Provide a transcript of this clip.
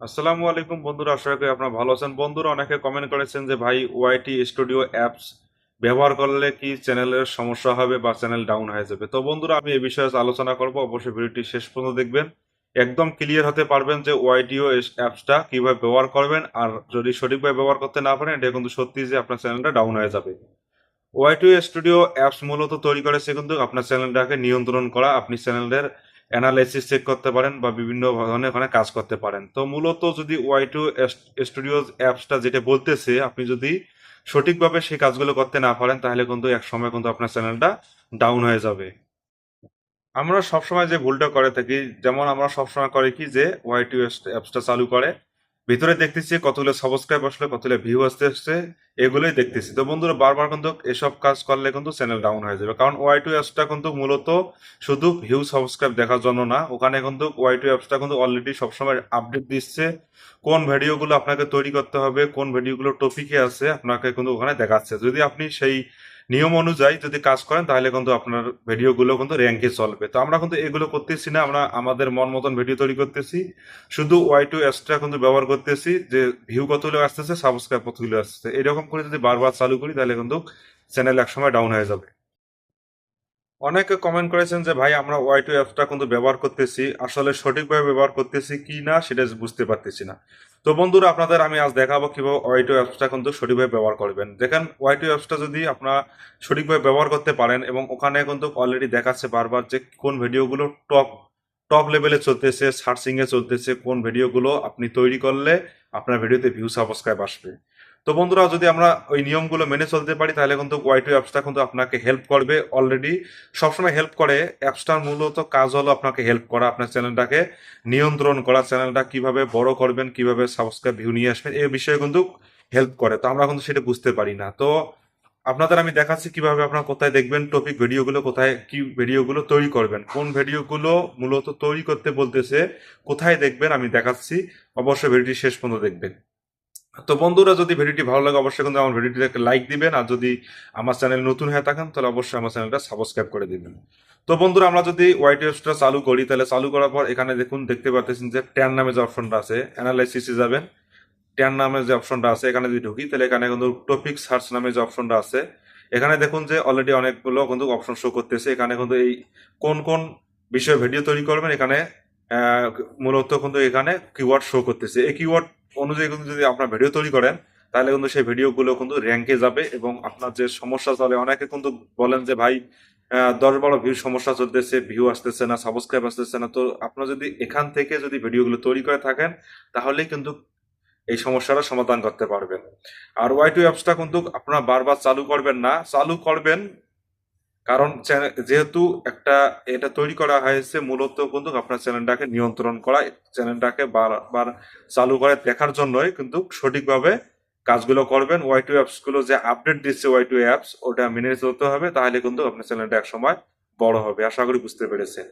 আসসালামু আলাইকুম বন্ধুরা, আশা করি আপনারা ভালো আছেন। বন্ধুরা, অনেকে কমেন্ট করেছেন যে ভাই ওয়াইটি স্টুডিও অ্যাপস ব্যবহার করলে কি চ্যানেলের সমস্যা হবে বা চ্যানেল ডাউন হয়ে যাবে? তো বন্ধুরা, আমি এই বিষয়ে আলোচনা করব। অবশ্যই ভিডিওটি শেষ পর্যন্ত দেখবেন। একদম ক্লিয়ার হতে পারবেন যে ওয়াইটিও অ্যাপসটা কীভাবে ব্যবহার করবেন আর যদি সঠিকভাবে ব্যবহার করতে না পারেন, এটা কিন্তু সত্যি যে আপনার চ্যানেলটা ডাউন হয়ে যাবে। ওয়াইটিও স্টুডিও অ্যাপস মূলত তৈরি করেছে কিন্তু আপনার চ্যানেলটাকে নিয়ন্ত্রণ করা, আপনি চ্যানেলের অ্যানালাইসিস চেক করতে পারেন বা বিভিন্ন ধরনের ওখানে কাজ করতে পারেন। তো মূলত যদি ওয়াই টু স্টুডিওজ অ্যাপসটা যেটা বলতেছে, আপনি যদি সঠিকভাবে সেই কাজগুলো করতে না পারেন, তাহলে কিন্তু এক সময় কিন্তু আপনার চ্যানেলটা ডাউন হয়ে যাবে। আমরা সবসময় যে ভুলটা করে থাকি, যেমন আমরা সবসময় করে কি যে ওয়াই টু অ্যাপসটা চালু করে ভিতরে দেখতেছি কতগুলো সাবস্ক্রাইব আসলে, কতগুলো ভিউ আসতে আসছে এগুলোই দেখতেছি। তো বন্ধুরা, বারবার কিন্তু এসব কাজ করলে কিন্তু চ্যানেল ডাউন হয়ে যাবে। কারণ ওয়াই টু অ্যাপসটা কিন্তু মূলত শুধু ভিউ সাবস্ক্রাইব দেখার জন্য না, ওখানে কিন্তু ওয়াই টু অ্যাপসটা কিন্তু অলরেডি সবসময় আপডেট দিচ্ছে। কোন ভিডিওগুলো আপনাকে তৈরি করতে হবে, কোন ভিডিওগুলো টপিকে আছে, আপনাকে কিন্তু ওখানে দেখাচ্ছে। যদি আপনি সেই নিয়ম অনুযায়ী যদি কাজ করেন, তাহলে কিন্তু আপনার ভিডিওগুলো কিন্তু র্যাঙ্কে চলবে। তো আমরা কিন্তু এগুলো করতেছি না, আমরা আমাদের মন মতন ভিডিও তৈরি করতেছি। শুধু ওয়াই টু এক্সট্রা কিন্তু ব্যবহার করতেছি, যে ভিউ কতগুলো আসতেছে সাবস্ক্রাইব কতগুলো আসতেছে। এরকম করে যদি বারবার চালু করি, তাহলে কিন্তু চ্যানেল একসময় ডাউন হয়ে যাবে। অনেকে কমেন্ট করেছেন যে, ভাই, আমরা ওয়াই টু অ্যাপসটা কিন্তু ব্যবহার করতেছি। আসলে সঠিকভাবে ব্যবহার করতেছি কি না, সেটা বুঝতে পারতেছি না। তো বন্ধুরা, আপনাদের আমি আজ দেখাবো কীভাবে ওয়াই টু অ্যাপসটা কিন্তু সঠিকভাবে ব্যবহার করবেন। দেখেন ওয়াই টু অ্যাপসটা যদি আপনারা সঠিকভাবে ব্যবহার করতে পারেন এবং ওখানে কিন্তু অলরেডি দেখাচ্ছে বারবার যে, কোন ভিডিওগুলো টপ টপ লেভেলে চলতেছে সার্চিংয়ে চলতেছে, কোন ভিডিওগুলো আপনি তৈরি করলে আপনার ভিডিওতে ভিউ সাবস্ক্রাইব আসবে। তো বন্ধুরা, যদি আমরা ওই নিয়মগুলো মেনে চলতে পারি, তাহলে কিন্তু ওয়াই টু অ্যাপসটা কিন্তু আপনাকে হেল্প করবে অলরেডি সবসময় হেল্প করে অ্যাপসটার মূলত কাজ হলো আপনাকে হেল্প করা, আপনার চ্যানেলটাকে নিয়ন্ত্রণ করা চ্যানেলটা কীভাবে বড় করবেন, কীভাবে সাবস্ক্রাইব ভিউ নিয়ে আসবেন, এই বিষয়ে কিন্তু হেল্প করে। তো আমরা কিন্তু সেটা বুঝতে পারি না। তো আপনাদের আমি দেখাচ্ছি কীভাবে আপনারা কোথায় দেখবেন টপিক ভিডিওগুলো কোথায়, কি ভিডিওগুলো তৈরি করবেন, কোন ভিডিওগুলো মূলত তৈরি করতে বলতেছে, কোথায় দেখবেন আমি দেখাচ্ছি। অবশ্যই ভিডিওটি শেষ পর্যন্ত দেখবেন। তো বন্ধুরা, যদি ভিডিওটি ভালো লাগে, অবশ্যই কিন্তু আমার ভিডিওটিতে লাইক দিবেন। আর যদি আমার চ্যানেল নতুন হয়ে থাকেন, তাহলে অবশ্যই আমার চ্যানেলটা সাবস্ক্রাইব করে দিবেন। তো বন্ধুরা, আমরা যদি হোয়াইট টেস্টটা চালু করি, তাহলে চালু করার পর এখানে দেখুন, দেখতে পাচ্ছেন যে ট্যান নামে যে অপশনটা আছে অ্যানালাইসিসে যাবেন। ট্যান নামে যে অপশনটা আছে, এখানে যদি ঢুকি, তাহলে এখানে কিন্তু টপিক সার্চ নামে যে অপশনটা আছে, এখানে দেখুন যে অলরেডি অনেকগুলো কিন্তু অপশন শো করতেছে। এখানে কিন্তু এই কোন কোন বিষয়ে ভিডিও তৈরি করবেন, এখানে মূলত কিন্তু এখানে কিওয়ার্ড শো করতেছে। এই কিওয়ার্ড অনুযায়ী কিন্তু যদি আপনার ভিডিও তৈরি করেন, তাহলে কিন্তু সেই ভিডিওগুলো কিন্তু র্যাঙ্কে যাবে এবং আপনার যে সমস্যা চলে, অনেকে কিন্তু বলেন যে, ভাই দশ বারো ভিউ সমস্যা চলতেছে ভিউ আসতেছে না সাবস্ক্রাইব আসতেছে না। তো আপনার যদি এখান থেকে যদি ভিডিওগুলো তৈরি করে থাকেন তাহলেই কিন্তু এই সমস্যাটা সমাধান করতে পারবেন। আর ওয়াই টু অ্যাপসটা কিন্তু আপনারা বারবার চালু করবেন না। চালু করবেন কারণ যেহেতু একটা এটা তৈরি করা হয়েছে মূলত কিন্তু আপনার চ্যানেলটাকে নিয়ন্ত্রণ করা, চ্যানেলটাকে বারবার চালু করে দেখার জন্যই কিন্তু সঠিকভাবে কাজগুলো করবেন। ওয়াই টু অ্যাপসগুলো যে আপডেট দিচ্ছে ওয়াই টু অ্যাপস ওটা মেনে চলতে হবে, তাহলে কিন্তু আপনার চ্যানেলটা একসময় বড় হবে। আশা করি বুঝতে পেরেছেন।